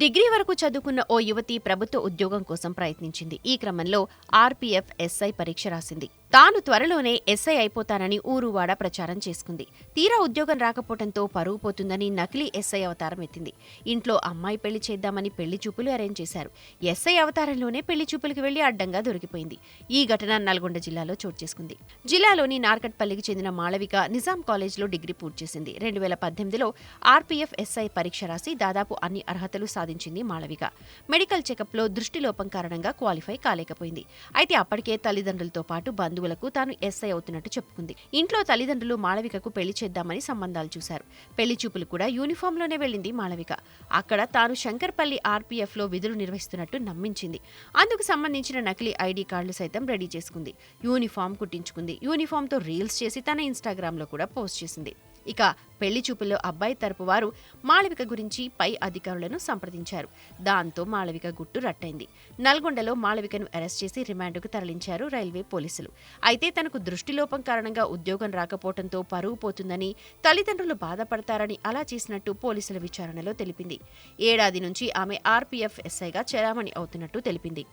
Degree వరకు చదువుకున్న ఓ యువతి ప్రభుత్వ ఉద్యోగం కోసం ప్రయత్నించింది. ఈ క్రమంలో ఆర్పీఎఫ్ ఎస్ఐ పరీక్ష రాసింది. తాను త్వరలోనే ఎస్ఐ అయిపోతానని ఊరువాడ ప్రచారం చేసుకుంది. తీరా ఉద్యోగం రాకపోవడంతో పరువు పోతుందని నకిలీ ఎస్ఐ అవతారం ఎత్తింది. ఇంట్లో అమ్మాయి పెళ్ళి చేద్దామని పెళ్ళి చూపులు అరేంజ్ చేశారు. ఎస్ఐ అవతారంలోనే పెళ్ళి చూపులకు వెళ్ళి అడ్డంగా దొరికిపోయింది. ఈ ఘటన నల్గొండ జిల్లాలో చోటు చేసుకుంది. జిల్లాలోని నార్కట్పల్లికి చెందిన మాళవిక నిజాం కాలేజ్లో డిగ్రీ పూర్తి చేసింది. రెండు వేల పద్దెనిమిదిలో ఆర్పీఎఫ్ ఎస్ఐ పరీక్ష రాసి దాదాపు అన్ని అర్హతలు సాధించింది మాళవిక. మెడికల్ చెకప్లో దృష్టిలోపం కారణంగా క్వాలిఫై కాలేకపోయింది. అయితే అప్పటికే తల్లిదండ్రులతో పాటు ఉద్యోగులకు తాను ఎస్ఐ అవుతున్నట్టు చెప్పుకుంది. ఇంట్లో తల్లిదండ్రులు మాళవికకు పెళ్ళి చేద్దామని సంబంధాలు చూశారు. పెళ్ళి చూపులు కూడా యూనిఫామ్లోనే వెళ్ళింది మాళవిక. అక్కడ తాను శంకర్పల్లి ఆర్పీఎఫ్లో విధులు నిర్వహిస్తున్నట్టు నమ్మించింది. అందుకు సంబంధించిన నకిలీ ఐడి కార్డులు సైతం రెడీ చేసుకుంది. యూనిఫామ్ కుట్టించుకుంది. యూనిఫామ్తో రీల్స్ చేసి తన ఇన్స్టాగ్రామ్లో కూడా పోస్ట్ చేసింది. ఇక పెళ్ళి చూపుల్లో అబ్బాయి తరపు వారు మాళవిక గురించి పై అధికారులను సంప్రదించారు. దాంతో మాళవిక గుట్టు రట్టైంది. నల్గొండలో మాళవికను అరెస్ట్ చేసి రిమాండ్కు తరలించారు రైల్వే పోలీసులు. అయితే తనకు దృష్టిలోపం కారణంగా ఉద్యోగం రాకపోవడంతో పరువు పోతుందని తల్లిదండ్రులు బాధపడతారని అలా చేసినట్టు పోలీసుల విచారణలో తెలిపింది. ఏడాది నుంచి ఆమె ఆర్పీఎఫ్ ఎస్ఐగా చెలామణి అవుతున్నట్టు తెలిపింది.